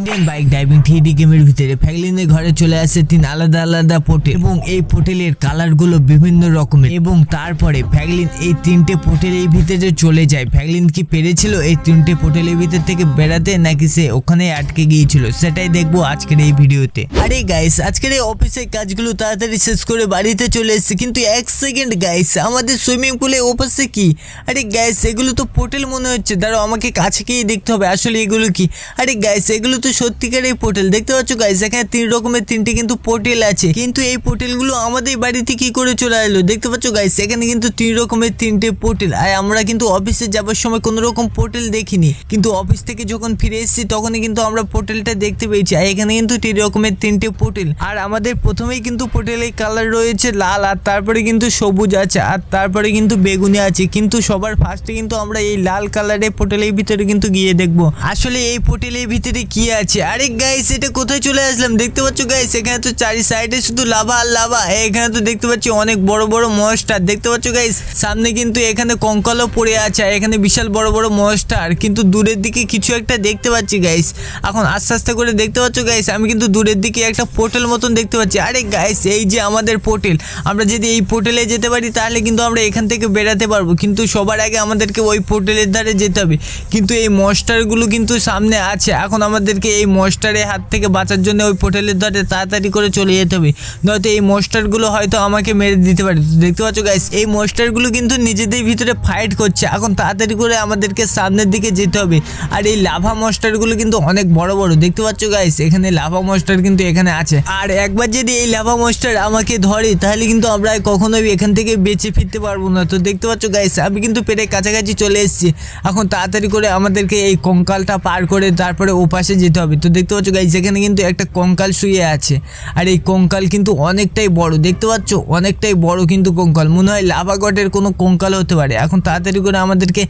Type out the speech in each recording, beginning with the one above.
Indian bike driving three গেমের ভিতরে ফ্যাগলিনের ঘরে চলে আসে তিন আলাদা আলাদা পোর্টেল এবং এই পোর্টেলের কালারগুলো বিভিন্ন রকমের এবং তারপরে ফ্যাগলিন এই তিনটে পোর্টেলের ভিতরে চলে যায়। ফ্যাগলিন কি পেরেছিল এই তিনটে পোর্টেলের ভিতর থেকে বেড়াতে নাকি সে ওখানে আটকে গিয়েছিল? সেটাই দেখব আজকের এই ভিডিওতে। আরে গাইস আজকের এই অফিসের কাজগুলো তাড়াতাড়ি শেষ করে বাড়িতে চলে এসেছে। কিন্তু এক সেকেন্ড গাইস আমাদের সুইমিং পুলে ওপাশে কি? আরে গাইস এগুলো তো পোর্টেল মনে হচ্ছে। দাঁড়াও, আমাকে কাছে গিয়ে দেখতে হবে। আসলে এগুলো কি? আরে গাইস এগুলো তো সত্যিকারের পোর্টেল। দেখতে পাচ্ছ গাইস এখানে তিন রকমের তিনটে কিন্তু পোর্টেল আছে। কিন্তু এই পোর্টেলগুলো আমাদের বাড়িতে কি করে চলে এলো? দেখতে পাচ্ছ গাইস এখানে কিন্তু তিন রকমের তিনটে পোর্টেল। আর আমরা কিন্তু অফিসে যাবার সময় কোনো রকম পোর্টেল দেখিনি। কিন্তু অফিস থেকে যখন ফিরে এসেছি, তখনই কিন্তু আমরা পোর্টেলটা দেখতে পেয়েছি। আর এখানে কিন্তু তিন রকমের তিনটে পোর্টেল। আর আমাদের প্রথমেই কিন্তু পোর্টেলের কালার রয়েছে লাল, আর তারপরে কিন্তু সবুজ আছে, আর তারপরে কিন্তু বেগুনি আছে। কিন্তু সবার ফার্স্টে কিন্তু আমরা এই লাল কালারের পোর্টেলের ভিতরে কিন্তু গিয়ে দেখব। আসলে এই পোর্টেলের ভিতরে কি আছে আরে গাইস এটা কোথায় চলে আসলাম? দেখতে পাচ্ছ গাইস এখানে তো চারি সাইডে শুধু লাভা আর লাভা এখানে তো দেখতে পাচ্ছি অনেক বড় বড় মনস্টার দেখতে পাচ্ছ গাইস সামনে কিন্তু এখানে কঙ্কালও পড়ে আছে এখানে বিশাল বড় বড় মনস্টার কিন্তু দূরের দিকে কিছু একটা দেখতে পাচ্ছি গাইস এখন আস্তে আস্তে করে দেখতে পাচ্ছ গাইস আমি কিন্তু দূরের দিকে একটা পোর্টেল মতন দেখতে পাচ্ছি। আরে গাইস এই যে আমাদের পোর্টেল আমরা যদি এই পোর্টেলে যেতে পারি, তাহলে কিন্তু আমরা এখান থেকে বেরাতে পারব। কিন্তু সবার আগে আমাদেরকে ওই পোর্টেলের ধারে যেতে হবে। কিন্তু এই মনস্টারগুলো কিন্তু সামনে আছে। এখন আমাদেরকে এই মনস্টারের হাত থেকে বাঁচার জন্য ওই পোর্টেলের ধারে তাড়াতাড়ি করে চলে যেতে হবে। নয়তো এই মনস্টারগুলো হয়তো আমাকে মেরে দিতে পারে। দেখতে পাচ্ছ গাইস এই মনস্টারগুলো কিন্তু নিজেদের ভিতরে ফাইট করছে। এখন তাড়াতাড়ি করে আমাদেরকে সামনের দিকে যেতে হবে। আর এই লাভা মনস্টারগুলো কিন্তু অনেক বড় বড়। দেখতে পাচ্ছ গাইস এখানে লাভা মনস্টার কিন্তু এখানে আছে। আর একবার যদি এই লাভা মনস্টার আমাকে ধরে, তাহলে কিন্তু আমরা কখনোই এখান থেকে বেঁচে ফিরতে পারব না। তো দেখতে পাচ্ছ গাইস আমি কিন্তু পেরে কাছাকাছি চলে এসেছি। এখন তাড়াতাড়ি করে আমাদেরকে এই কঙ্কালটা পার করে তারপরে ওপাশে পাশে যেতে হবে। তো দেখতে পাচ্ছ গাইস এখানে কিন্তু একটা কঙ্কাল শুয়ে আছে। আর এই কঙ্কাল কিন্তু অনেকটাই বড়। দেখতে পাচ্ছ? অনেকটাই বড় কিন্তু কঙ্কাল। মনে হয় লাভা গডের কোনো কঙ্কাল হতে পারে। এখন তাড়াতাড়ি করে আমাদেরকে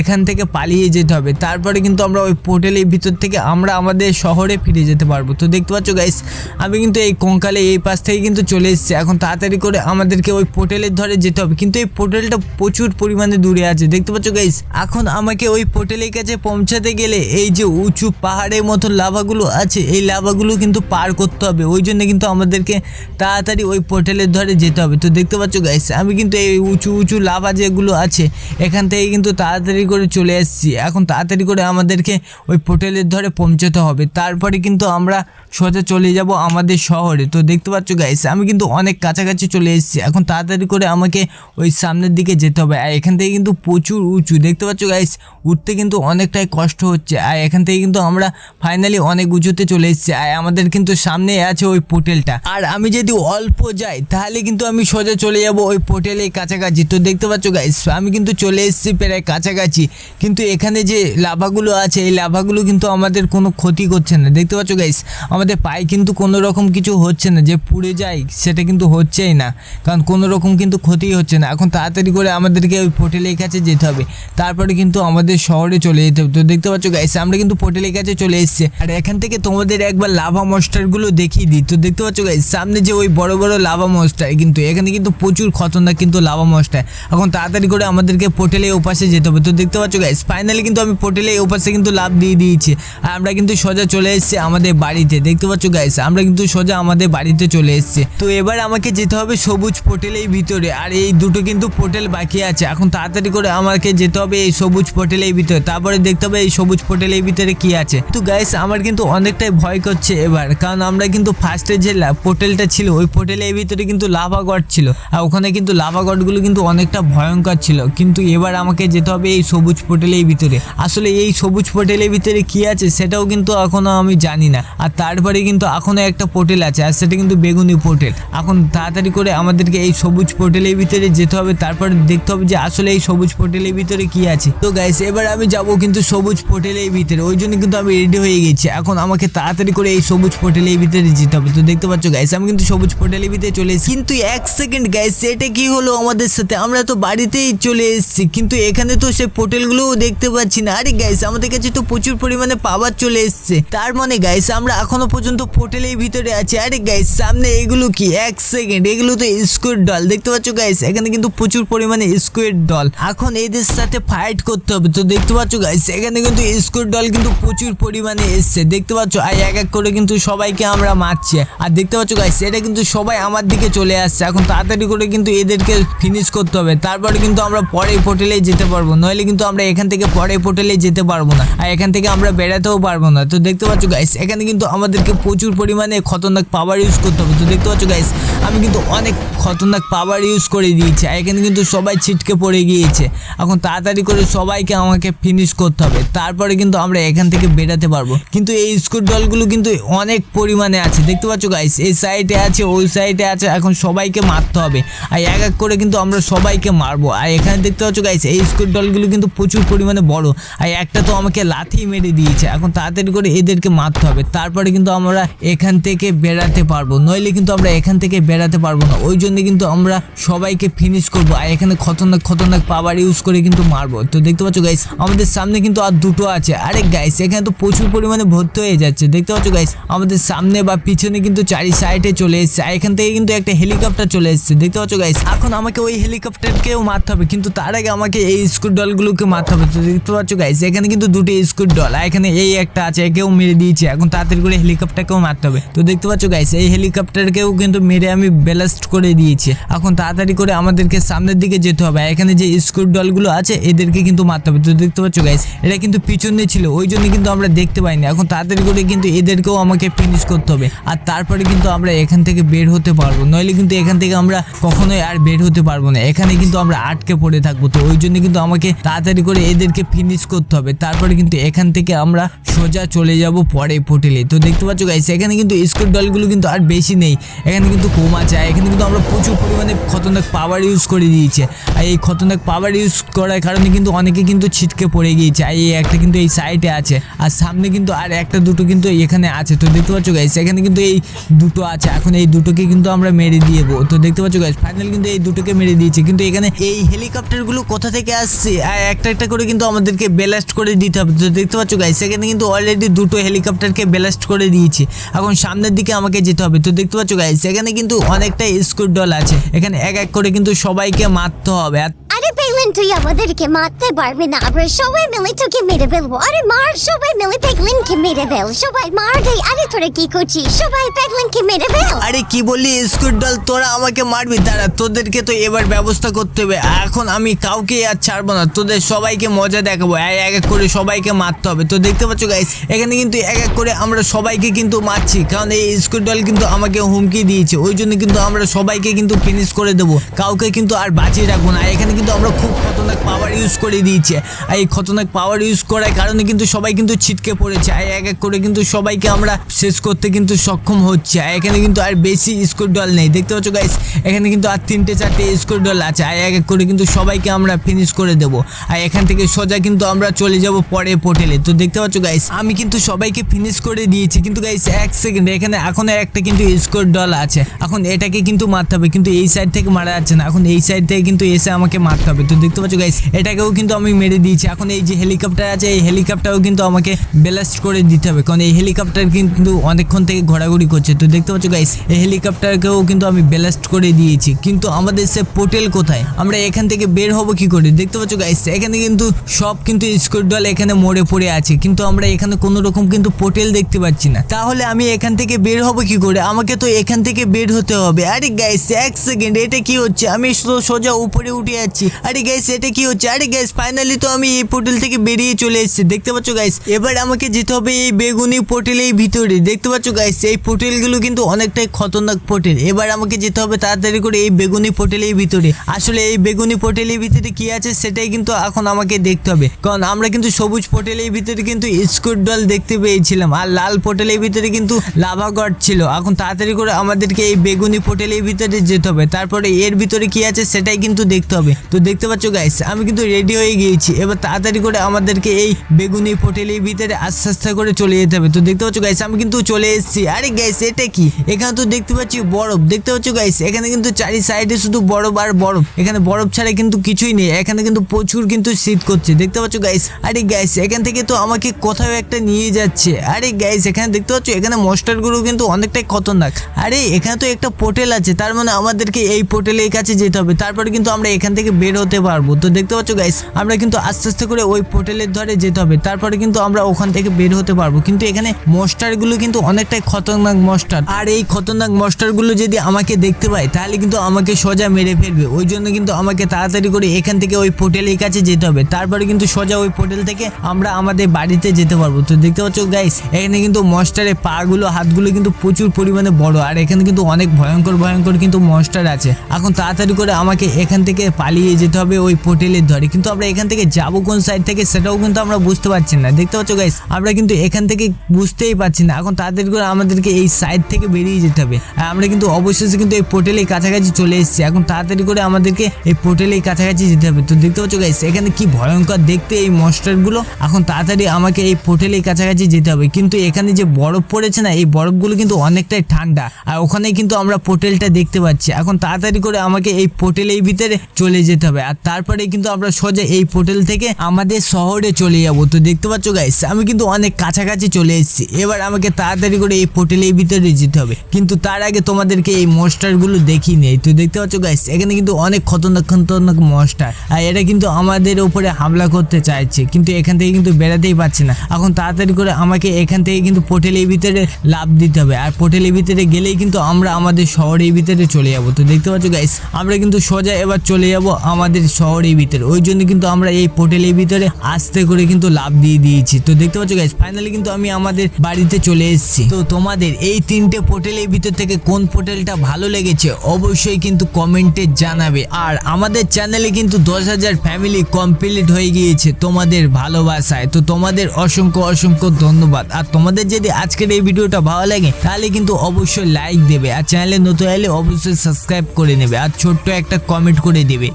এখান থেকে পালিয়ে যেতে হবে। তারপরে কিন্তু আমরা ওই পোর্টেলের ভিতর থেকে আমরা আমাদের শহরে ফিরে যেতে পারব। তো দেখতে পাচ্ছ গাইস আমি কিন্তু এই কঙ্কালে এই পাশ থেকে কিন্তু চলে এসেছি। এখন তাড়াতাড়ি করে আমাদেরকে ওই পোর্টেলের ধরে যেতে হবে। কিন্তু এই পোর্টেলটা প্রচুর পরিমাণে দূরে আছে। দেখতে পাচ্ছ গাইস এখন আমাকে ওই পোর্টেলের কাছে পৌঁছাতে গেলে এই যে উঁচু পাহাড়ের মতো লাভাগুলো আছে, এই লাভাগুলো কিন্তু পার করতে হবে। ওই জন্য কিন্তু আমাদেরকে তাড়াতাড়ি ওই পোর্টেলের ধরে যেতে হবে। তো দেখতে পাচ্ছ গাইস আমি কিন্তু এই উঁচু উঁচু লাভা যেগুলো আছে, এখান থেকে কিন্তু তাড়াতাড়ি করে চলে এসেছি। এখন তাড়াতাড়ি করে আমাদেরকে ওই পোর্টেলের ধরে পৌঁছাতে হবে। তারপরে কিন্তু আমরা সোজা চলে যাব আমাদের শহরে। তো দেখতে পাচ্ছ গাইস আমি কিন্তু অনেক কাছাকাছি চলে এসেছি। এখন তাড়াতাড়ি করে আমাকে ওই সামনের দিকে যেতে হবে। আর এখান থেকে কিন্তু প্রচুর উঁচু। দেখতে পাচ্ছ গাইস উঠতে কিন্তু অনেকটাই কষ্ট হচ্ছে। আর এখান থেকে কিন্তু আমরা ফাইনালি অনেক উঁচুতে চলে এসেছি। আর আমাদের কিন্তু সামনে আছে ওই পোর্টেলটা। আর আমি যদি অল্প যাই, তাহলে কিন্তু আমি সোজা চলে যাব ওই পোর্টেলের কাছাকাছি। তো দেখতে পাচ্ছ গাইস আমি কিন্তু চলে এসেছি প্রায় কাছাকাছি। কিন্তু এখানে যে লাভাগুলো আছে, এই লাভাগুলো কিন্তু আমাদের কোনো ক্ষতি করছে না। দেখতে পাচ্ছ গাইস আমাদের পায়ে কিন্তু কোনো রকম কিছু হচ্ছে না। যে পুড়ে যায়, সেটা কিন্তু হচ্ছেই না। কারণ কোনো রকম কিন্তু ক্ষতি হচ্ছে না। এখন তাড়াতাড়ি করে আমাদেরকে ওই পোর্টেলের কাছে যেতে হবে। তারপরে কিন্তু আমাদের শহরে চলে যেতে হবে। তো দেখতে পাচ্ছ গাইস আমরা কিন্তু পোর্টেলের কাছে চলে এসেছি। আর এখান থেকে তোমাদের একবার লাভা মস্টারগুলো দেখিয়ে দিই। তো দেখতে পাচ্ছ গাইস সামনে যে ওই বড় বড় লাভা মস্টার কিন্তু এখানে কিন্তু প্রচুর খতরনাক কিন্তু লাভা মস্টার এখন তাড়াতাড়ি করে আমাদেরকে পোর্টেলের ওপাশে যেতে হবে। তো দেখতে পাচ্ছ গাইস ফাইনালি কিন্তু আমি পোর্টেলের ওপাশে কিন্তু লাভ দিয়ে দিয়েছি। আর আমরা কিন্তু সোজা চলে এসেছি আমাদের বাড়িতে। দেখতে পাচ্ছ গাইস আমরা কিন্তু সোজা আমাদের বাড়িতে চলে এসেছি। তো এবার আমাকে যেতে হবে সবুজ পোর্টেলের ভিতরে। আর এই দুটো কিন্তু পোর্টেল বাকি আছে। এখন তাড়াতাড়ি করে আমাকে যেতে হবে এই সবুজ পোর্টেলের ভিতরে। তারপরে দেখতে হবে এই সবুজ পোর্টেলের ভিতরে কি আছে। তো গাইস আমার কিন্তু অনেকটাই ভয় করছে এবার, কারণ আমরা কিন্তু ফার্স্টে যে পোর্টেলটা ছিল, ওই পোর্টেলের ভিতরে কিন্তু লাভা গড ছিল। আর ওখানে কিন্তু লাভা গডগুলো কিন্তু অনেকটা ভয়ঙ্কর ছিল। কিন্তু এবার আমাকে যেতে হবে এই সবুজ পোর্টেলের ভিতরে। আসলে এই সবুজ পোর্টেলের ভিতরে কি আছে সেটাও কিন্তু এখনও আমি জানি না। আর তারপরে কিন্তু এখনও একটা পোর্টেল আছে, আর সেটা কিন্তু বেগুনি পোর্টেল এখন তাড়াতাড়ি করে আমাদেরকে এই সবুজ পোর্টেলের ভিতরে যেতে হবে, তারপরে দেখতে হবে যে আসলে এই সবুজ পোর্টেলের ভিতরে কি আছে। তো গাইস এবার আমি যাব কিন্তু সবুজ পোর্টেলের ভিতরে। ওই জন্য কিন্তু আমি রেডি হয়ে গেছি। এখন আমাকে তাড়াতাড়ি করে এই সবুজ পোর্টেলের ভিতরে যেতে হবে। তো দেখতে পাচ্ছ গাইস আমি কিন্তু সবুজ পোর্টেলের ভিতরে চলে এসেছি। কিন্তু এক সেকেন্ড গাইস সেটা কি হলো আমাদের সাথে? আমরা তো বাড়িতেই চলে এসেছি। কিন্তু এখানে তো সে পোর্টেলগুলোও দেখতে পাচ্ছি না। আরে গাইস আমাদের কাছে তো প্রচুর পরিমাণে পাওয়ার চলে এসেছে। তার মানে গাইস আমরা এখনও পর্যন্ত পোর্টেলের ভিতরে আছি। আরে গাইস সামনে এগুলো কি? এক সেকেন্ড এগুলো তো স্কোয়ার ডল দেখতে পাচ্ছ গাইস এখানে কিন্তু প্রচুর পরিমাণে স্কোয়ার ডল এখন এদের সাথে ফাইট করতে হবে। তো দেখতে পাচ্ছ গাইস এখানে কিন্তু স্কোয়ার ডল কিন্তু প্রচুর পরিমাণে এসছে। দেখতে পাচ্ছ, আর এক এক করে কিন্তু সবাইকে আমরা মারছি। আর দেখতে পাচ্ছ গাইস এটা কিন্তু সবাই আমার দিকে চলে আসছে। এখন তাড়াতাড়ি করে কিন্তু এদেরকে ফিনিশ করতে হবে। তারপরে কিন্তু আমরা পরে পোর্টেলে যেতে পারব। নইলে কিন্তু আমরা এখান থেকে পরে পোর্টেলে যেতে পারব না। আর এখান থেকে আমরা বেড়াতেও পারব না। তো দেখতে পাচ্ছ গাইস এখানে কিন্তু আমাদেরকে প্রচুর পরিমাণে খতরনাক পাওয়ার ইউজ করতে হবে। তো দেখতে পাচ্ছ গাইস আমি কিন্তু অনেক খতরনাক পাওয়ার ইউজ করে দিয়েছি, আর এখানে কিন্তু সবাই ছিটকে পড়ে গিয়েছে। এখন তাড়াতাড়ি করে সবাইকে আমাকে ফিনিশ করতে হবে, তারপরে কিন্তু আমরা এখান থেকে বেরাতে পারব। কিন্তু এই স্কুট দলগুলো কিন্তু অনেক পরিমাণে আছে, দেখতে পাচ্ছ গাইস এই সাইডে আছে, ওই সাইডে আছে, এখন সবাইকে মারতে হবে। আর এক এক করে কিন্তু আমরা সবাইকে মারবো। আর এখানে দেখতে পাচ্ছ গাইস এই স্কুট দলগুলো কিন্তু প্রচুর পরিমাণে বড়। আর একটা তো আমাকে লাথি মেরে দিয়েছে, এখন তাড়াতাড়ি করে এদেরকে মারতে হবে। তারপরে কিন্তু আমরা এখান থেকে বেরাতে পারব। নইলে কিন্তু আমরা এখান থেকে বেরাতে পারব না। ওই জন্য কিন্তু আমরা সবাইকে ফিনিশ করব। আর এখানে খতরনাক খতরনাক পাওয়ার ইউজ করে কিন্তু মারবো। তো দেখতে পাচ্ছ গাইস আমাদের সামনে কিন্তু আর দুটো আছে। আরে গাইস এখানে তো প্রচুর পরিমাণে ভর্তি হয়ে যাচ্ছে। দেখতে পাচ্ছ গাইস আমাদের সামনে বা পিছনে কিন্তু চারি সাইডে চলে এসেছে। আর এখান থেকে কিন্তু একটা হেলিকপ্টার চলে এসেছে। দেখতে পাচ্ছ গাইস এখন আমাকে ওই হেলিকপ্টারকেও মারতে হবে। কিন্তু তার আগে আমাকে এই স্কুট দলগুলোকে মারতে হবে। তো দেখতে পাচ্ছ গাইস এখানে কিন্তু দুটো স্কুট দল আর এখানে এই একটা আছে, একেও মেরে দিয়েছে। এখন তাড়াতাড়ি করে হেলিকপ্টারকেও মারতে হবে। তো দেখতে পাচ্ছ গাইস এই হেলিকপ্টারকেও কিন্তু মেরে আমি ব্যালাস্ট করে দিয়েছে। এখন তাড়াতাড়ি করে আমাদেরকে সামনের দিকে যেতে হবে। এখানে যে স্কুট দলগুলো আছে, এদেরকে কিন্তু মারতে হবে। তো দেখতে পাচ্ছ গাইস এটা কিন্তু পিছনে ছিল। ওই জন্য কিন্তু আমরা দেখতে পাইনি। এখন তাড়াতাড়ি করে কিন্তু এদেরকেও আমাকে ফিনিশ করতে হবে। আর তারপরে কিন্তু আমরা এখান থেকে বের হতে পারব। নইলে কিন্তু এখান থেকে আমরা কখনোই আর বের হতে পারব না। এখানে কিন্তু আমরা আটকে পড়ে থাকব। তো ওই জন্য কিন্তু আমাকে তাড়াতাড়ি করে এদেরকে ফিনিশ করতে হবে। তারপরে কিন্তু এখান থেকে আমরা সোজা চলে যাব পরে হোটেলে তো দেখতে পাচ্ছ গাইস এখানে কিন্তু স্কুট দলগুলো কিন্তু আর বেশি নেই। এখানে কিন্তু কম আছে এখানে কিন্তু আমরা প্রচুর পরিমাণে খতরনাক পাওয়ার ইউজ করে দিয়েছে। আর এই খতরনাক পাওয়ার ইউজ করার কারণে কিন্তু অনেকে কিন্তু ছিটকে পড়ে গিয়েছে। আর এই একটা কিন্তু এই সাইডে আছে। আর সামনে কিন্তু আর একটা দুটো কিন্তু এখানে আছে। তো দেখতে পাচ্ছ গাইস এখানে কিন্তু এই দুটো আছে। এখন এই দুটোকে কিন্তু আমরা মেরে দিয়েবো তো দেখতে পাচ্ছ গাইস ফাইনাল কিন্তু এই দুটোকে মেরে দিয়েছে। কিন্তু এখানে এই হেলিকপ্টারগুলো কোথা থেকে আসছে? আর একটা একটা করে কিন্তু আমাদেরকে ব্যালাস্ট করে দিতে হবে। তো দেখতে পাচ্ছ গাইস এখানে কিন্তু অলরেডি দুটো হেলিকপ্টারকে ব্যালাস্ট করে দিয়েছে। এখন সামনের দিকে আমাকে যেতে হবে। তো দেখতে পাচ্ছ গাইস এখানে কিন্তু অনেকটা স্কুট ডল আছে। এখানে এক এক করে কিন্তু সবাইকে মারতে হবে। আর পেগলিন তুই আমাদেরকে মারতে পারবি না আমরা সবাই মিলে তোকে মেরে ফেলব। আরে মার সবাই মিলে পেগলিনকে মেরে ফেল। সবাই মার দে আরে তোরা কি করছিস? সবাই পেগলিনকে মেরে ফেল। আরে কি বললি স্কুট ডল তোরা আমাকে মারবি? দাঁড়া তোদেরকে তো এবার ব্যবস্থা করতে হবে। এখন আমি কাউকে আর ছাড়বো না তোদের সবাইকে মজা দেখাবো। এক এক করে সবাইকে মারতে হবে। তো দেখতে পাচ্ছ গাইস এখানে কিন্তু এক এক করে আমরা সবাইকে কিন্তু মারছি। কারণ এই স্কুট ডল কিন্তু আমাকে হুমকি দিয়েছে। ওই জন্য কিন্তু আমরা সবাইকে কিন্তু ফিনিশ করে দেবো। কাউকে কিন্তু আর বাঁচিয়ে রাখব না। এখানে কিন্তু আমরা খুব খতরনাক পাওয়ার ইউজ করে দিয়েছে। আর এই খতরনাক পাওয়ার ইউজ করার কারণে কিন্তু সবাই কিন্তু ছিটকে পড়েছে। আর এক এক করে কিন্তু সবাইকে আমরা শেষ করতে কিন্তু সক্ষম হচ্ছে। আর এখানে কিন্তু আর বেশি স্কোর ডল নেই। দেখতে পাচ্ছ গাইস এখানে কিন্তু আর তিনটে চারটে স্কোর ডল আছে। আর এক এক করে কিন্তু সবাইকে আমরা ফিনিশ করে দেব। আর এখান থেকে সোজা কিন্তু আমরা চলে যাব পরে পোর্টেলে তো দেখতে পাচ্ছ গাইস আমি কিন্তু সবাইকে ফিনিশ করে দিয়েছি। কিন্তু গাইস এক সেকেন্ড এখানে এখনও একটা কিন্তু স্কোর ডল আছে। এখন এটাকে কিন্তু মারতে হবে। কিন্তু এই সাইড থেকে মারা যাচ্ছে না। এখন এই সাইড থেকে কিন্তু এসে আমাকে মারতে হবে। তো দেখতে পাচ্ছ গাইস এটাকেও কিন্তু আমি মেরে দিয়েছি। এখন এই যে হেলিকপ্টার আছে, এই হেলিকপ্টারও কিন্তু আমাকে ব্যালাস্ট করে দিতে হবে। কারণ এই হেলিকপ্টার কিন্তু অনেকক্ষণ থেকে ঘোরাঘুরি করছে। তো দেখতে পাচ্ছ গাইস এই হেলিকপ্টারকেও কিন্তু আমি ব্যালাস্ট করে দিয়েছি। কিন্তু আমাদের সে পোর্টেল কোথায়? আমরা এখান থেকে বের হব কি করে? দেখতে পাচ্ছ গাইস এখানে কিন্তু সব কিন্তু দল এখানে মরে পড়ে আছে। কিন্তু আমরা এখানে কোনো রকম কিন্তু পোর্টেল দেখতে পাচ্ছি না। তাহলে আমি এখান থেকে বের হব কি করে? আমাকে তো এখান থেকে বের হতে হবে। আরে গাইস এক সেকেন্ড এটা কি হচ্ছে? আমি সোজা উপরে উঠে যাচ্ছি। আরে গাইস এটা কি হচ্ছে? আরে গাইস ফাইনালি তো আমি এই পোর্টেল থেকে বেরিয়ে চলে এসেছি। দেখতে পাচ্ছ গাইস এবার আমাকে যেতে হবে এই বেগুনি পোর্টেলের ভিতরে। দেখতে পাচ্ছ গাইস এই পোর্টেলগুলো কিন্তু অনেকটাই খতরনাক পোর্টেল এবার আমাকে যেতে হবে তাড়াতাড়ি করে এই বেগুনি পোর্টেলের ভিতরে। আসলে এই বেগুনি পোর্টেলের ভিতরে কি আছে সেটাই কিন্তু এখন আমাকে দেখতে হবে। কারণ আমরা কিন্তু সবুজ পোর্টেলের ভিতরে কিন্তু স্কুট দল দেখতে পেয়েছিলাম। আর লাল পোর্টেলের ভিতরে কিন্তু লাভা গড ছিল। এখন তাড়াতাড়ি করে আমাদেরকে এই বেগুনি পোর্টেলের ভিতরে যেতে হবে। তারপরে এর ভিতরে কি আছে সেটাই কিন্তু দেখতে হবে। তো দেখতে পাচ্ছ গাইস আমি কিন্তু রেডি হয়ে গিয়েছি। এবার তাড়াতাড়ি করে আমাদেরকে এই বেগুনি পোর্টেলের ভিতরে আস্তে আস্তে করে চলে যেতে হবে। তো দেখতে পাচ্ছ গাইস আমি কিন্তু চলে এসেছি। আরে গাইস এটা কি? এখানে তো দেখতে পাচ্ছি বরফ। দেখতে পাচ্ছ গাইস এখানে কিন্তু চারি সাইডে শুধু বরফ আর বরফ। এখানে বরফ ছাড়া কিন্তু কিছুই নেই। এখানে কিন্তু প্রচুর কিন্তু শীত করছে। দেখতে পাচ্ছ গাইস আরে গাইস এখান থেকে তো আমাকে কোথাও একটা নিয়ে যাচ্ছে। আরে গাইস এখানে দেখতে পাচ্ছ, এখানে মস্টারগুলো কিন্তু অনেকটাই খতরনাক। আরে, এখানে তো একটা পোর্টেল আছে, তার মানে আমাদেরকে এই পোর্টেলের কাছে যেতে হবে। তারপরে কিন্তু আমরা এখান থেকে বের হতে পারব। তো দেখতে পাচ্ছ গাইস আমরা কিন্তু আস্তে আস্তে করে ওই পোর্টালের ধরে যেতে হবে। তারপরে কিন্তু আমরা ওখান থেকে বের হতে পারব। কিন্তু এখানে মস্টারগুলো কিন্তু অনেকটাই খতরনাক মস্টার আর এই খতরনাক মস্টারগুলো যদি আমাকে দেখতে পায়, তাহলে কিন্তু আমাকে সোজা মেরে ফেলবে। ওই জন্য কিন্তু আমাকে তাড়াতাড়ি করে এখান থেকে ওই পোর্টালের কাছে যেতে হবে। তারপরে কিন্তু সোজা ওই পোর্টাল থেকে আমরা আমাদের বাড়িতে যেতে পারব। তো দেখতে পাচ্ছ গাইস এখানে কিন্তু মস্টারের পাগুলো হাতগুলো কিন্তু প্রচুর পরিমাণে বড়। আর এখানে কিন্তু অনেক ভয়ঙ্কর ভয়ঙ্কর কিন্তু মস্টার আছে। এখন তাড়াতাড়ি করে আমাকে এখান থেকে পালিয়ে যেতে হবে ওই পোর্টালের ধরে। কিন্তু আমরা এখান থেকে যাব কোন সাইড থেকে সেটাও কিন্তু আমরা বুঝতে পারছি না। দেখতে পাচ্ছ গাইস আমরা কিন্তু এখান থেকে বুঝতেই পারছি না। এখন তাড়াতাড়ি করে আমাদেরকে এই সাইড থেকে বেরিয়ে যেতে হবে। আমরা কিন্তু অবশেষে কিন্তু এই পোর্টালের কাছাকাছি চলে এসেছি। এখন তাড়াতাড়ি করে আমাদেরকে এই পোর্টালের কাছাকাছি যেতে হবে। তো দেখতে পাচ্ছ গাইস এখানে কি ভয়ঙ্কর দেখতে এই মস্টারগুলো এখন তাড়াতাড়ি আমাকে এই পোর্টালের কাছাকাছি যেতে হবে। কিন্তু এখানে যে বরফ পড়েছে না, এই বরফগুলো কিন্তু অনেকটাই ঠান্ডা। আর ওখানে কিন্তু আমরা পোর্টালটা দেখতে পাচ্ছি। এখন তাড়াতাড়ি করে আমাকে এই পোর্টালের ভিতরে চলে যেতে হবে। আর তারপরে কিন্তু আমরা সোজা এই পোর্টাল থেকে আমাদের শহরে চলে যাব। তো দেখতে পাচ্ছ গাইস আমি কিন্তু অনেক কাছাকাছি চলে এসেছি। এবার আমাকে তাড়াতাড়ি করে এই পোর্টালের ভিতরে যেতে হবে। কিন্তু তার আগে তোমাদেরকে এই মস্টারগুলো দেখি নেই। তো দেখতে পাচ্ছ গাইস এখানে কিন্তু অনেক খতরনাক খতরনাক মস্টার আর এটা কিন্তু আমাদের উপরে হামলা করতে চাইছে। কিন্তু এখান থেকে কিন্তু বেরাতেই পারছে না। এখন তাড়াতাড়ি করে আমাকে এখান থেকে কিন্তু পোর্টালের ভিতরে লাভ দিতে হবে। আর পোর্টালের ভিতরে গেলেই কিন্তু আমরা আমাদের শহরের ভিতরে চলে যাব। তো দেখতে পাচ্ছ গাইস আমরা কিন্তু সোজা এবার চলে যাব আমাদের শহরের ভিতরে। ওই জন্য কিন্তু আমরা এই পোর্টালের ভিতরে আস্তে করে কিন্তু লাভ দিয়ে দিয়েছি। তো দেখতে পাচ্ছ গাইস ফাইনালি কিন্তু আমি আমাদের বাড়িতে চলে এসেছি। তো তোমাদের এই তিনটে পোর্টালের ভিতর থেকে কোন পোর্টালটা ভালো লেগেছে অবশ্যই কিন্তু কমেন্টে জানাবে। আর আমাদের চ্যানেলে কিন্তু দশ হাজার ফ্যামিলি কমপ্লিট হয়ে গিয়েছে তোমাদের ভালোবাসায়। তো তোমাদের অসংখ্য অসংখ্য ধন্যবাদ। আর তোমাদের যদি আজকের এই ভিডিওটা ভালো লাগে, তাহলে কিন্তু অবশ্যই লাইক দেবে। আর চ্যানেলে নতুন এলে অবশ্যই সাবস্ক্রাইব করে নেবে আর ছোট্ট একটা কমেন্ট করে দেবে।